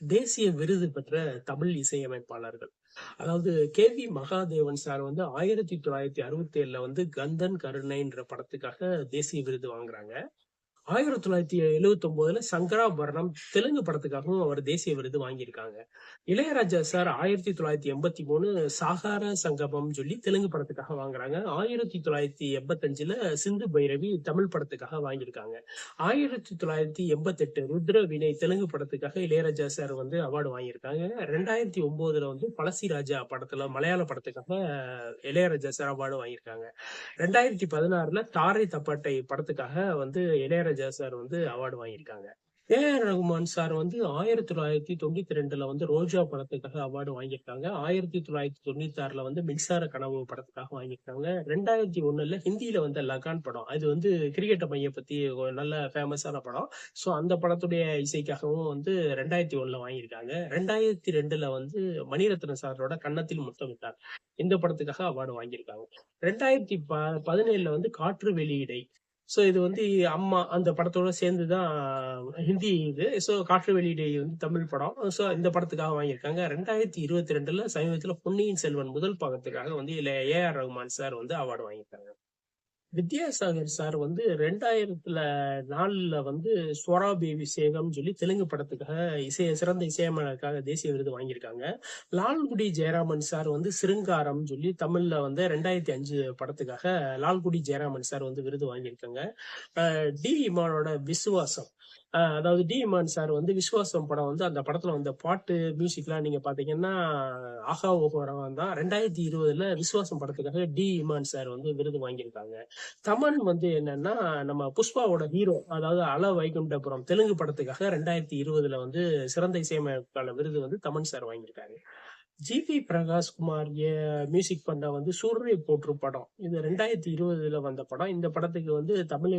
தேசிய விருது பெற்ற தமிழ் இசையமைப்பாளர்கள். அதாவது கே வி மகாதேவன் சார் வந்து ஆயிரத்தி தொள்ளாயிரத்தி அறுபத்தி ஏழுல வந்து கந்தன் கருணைன்ற படத்துக்காக தேசிய விருது வாங்குறாங்க. ஆயிரத்தி தொள்ளாயிரத்தி எழுவத்தி ஒன்பதுல சங்கராபரணம் தெலுங்கு படத்துக்காகவும் அவர் தேசிய விருது வாங்கியிருக்காங்க. இளையராஜா சார் ஆயிரத்தி தொள்ளாயிரத்தி எண்பத்தி மூணு சாகார சங்கமம் சொல்லி தெலுங்கு படத்துக்காக வாங்குறாங்க. ஆயிரத்தி தொள்ளாயிரத்தி எண்பத்தஞ்சுல சிந்து பைரவி தமிழ் படத்துக்காக வாங்கியிருக்காங்க. ஆயிரத்தி தொள்ளாயிரத்தி எண்பத்தெட்டு ருத்ர வினை தெலுங்கு படத்துக்காக இளையராஜா சார் வந்து அவார்டு வாங்கியிருக்காங்க. ரெண்டாயிரத்தி ஒன்பதுல வந்து பழசி ராஜா படத்துல மலையாள படத்துக்காக இளையராஜா சார் அவார்டு வாங்கியிருக்காங்க. ரெண்டாயிரத்தி பதினாறுல தாரை தப்பாட்டை படத்துக்காக வந்து இளையராஜா சார் வந்து அவார்டு வாங்கியிருக்காங்க. ஏ ஆர் ரகுமான் சார் வந்து ஆயிரத்தி தொள்ளாயிரத்தி தொண்ணூத்தி ரெண்டுல வந்து ரோஜா படத்துக்காக அவார்டு வாங்கியிருக்காங்க. ஆயிரத்தி தொள்ளாயிரத்தி தொண்ணூத்தி ஆறுல வந்து மின்சார கனவு படத்துக்காக வாங்கியிருக்காங்க. ரெண்டாயிரத்தி ஒண்ணுல ஹிந்தியில வந்த லகான் படம். அது வந்து கிரிக்கெட் மைய பத்தி நல்ல ஃபேமஸான படம். ஸோ அந்த படத்துடைய இசைக்காகவும் வந்து ரெண்டாயிரத்தி ஒண்ணுல வாங்கியிருக்காங்க. ரெண்டாயிரத்தி ரெண்டுல வந்து மணிரத்ன சாரோட கன்னத்தில் முத்தமிட்டார். இந்த படத்துக்காக அவார்டு வாங்கியிருக்காங்க. ரெண்டாயிரத்தி ப பதினேழுல வந்து காற்று வெளியீடை ஸோ இது வந்து அம்மா அந்த படத்தோட சேர்ந்து தான் ஹிந்தி இது. ஸோ காற்று வெளியீடு வந்து தமிழ் படம். ஸோ இந்த படத்துக்காக வாங்கியிருக்காங்க. ரெண்டாயிரத்தி இருபத்தி ரெண்டுல சமீபத்தில் பொன்னியின் செல்வன் முதல் பாகத்துக்காக வந்து இல்ல ஏ ஆர் ரகுமான் சார் வந்து அவார்டு வாங்கியிருக்காங்க. வித்யாசாகர் சார் வந்து ரெண்டாயிரத்துல நாலுல வந்து ஸ்வராபிஷேகம் சொல்லி தெலுங்கு படத்துக்காக இசை சிறந்த இசையமைக்காக தேசிய விருது வாங்கியிருக்காங்க. லால்குடி ஜெயராமன் சார் வந்து சிருங்காரம் சொல்லி தமிழ்ல வந்து ரெண்டாயிரத்தி அஞ்சு படத்துக்காக லால்குடி ஜெயராமன் சார் வந்து விருது வாங்கியிருக்காங்க. டி இமானோட விசுவாசம். அதாவது டி இமான் சார் வந்து விசுவாசம் படம் வந்து அந்த படத்துல வந்த பாட்டு மியூசிக்லாம் நீங்க பாத்தீங்கன்னா ஆகா ஓஹோரம் தான். ரெண்டாயிரத்தி இருபதுல விசுவாசம் படத்துக்காக டி இமான் சார் வந்து விருது வாங்கியிருக்காங்க. தமன் வந்து என்னன்னா நம்ம புஷ்பாவோட ஹீரோ அதாவது அல வைகுண்டபுரம் தெலுங்கு படத்துக்காக ரெண்டாயிரத்தி இருபதுல வந்து சிறந்த இசையமைப்பாளர் விருது வந்து தமன் சார் வாங்கியிருக்காரு. ஜிவி பிரகாஷ் குமார் மியூசிக் பண்ண வந்து சூரிய போற்று படம். இது ரெண்டாயிரத்தி இருபதுல வந்த படம். இந்த படத்துக்கு வந்து தமிழ்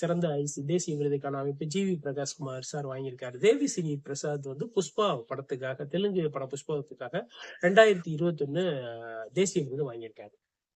சிறந்த தேசிய விருதுக்கான அமைப்பு ஜிவி பிரகாஷ் குமார் சார் வாங்கியிருக்காரு. தேவி ஸ்ரீ பிரசாத் வந்து புஷ்பா படத்துக்காக தெலுங்கு படம் புஷ்பாவுக்காக ரெண்டாயிரத்தி இருபத்தி ஒன்னு தேசிய விருது வாங்கியிருக்காரு.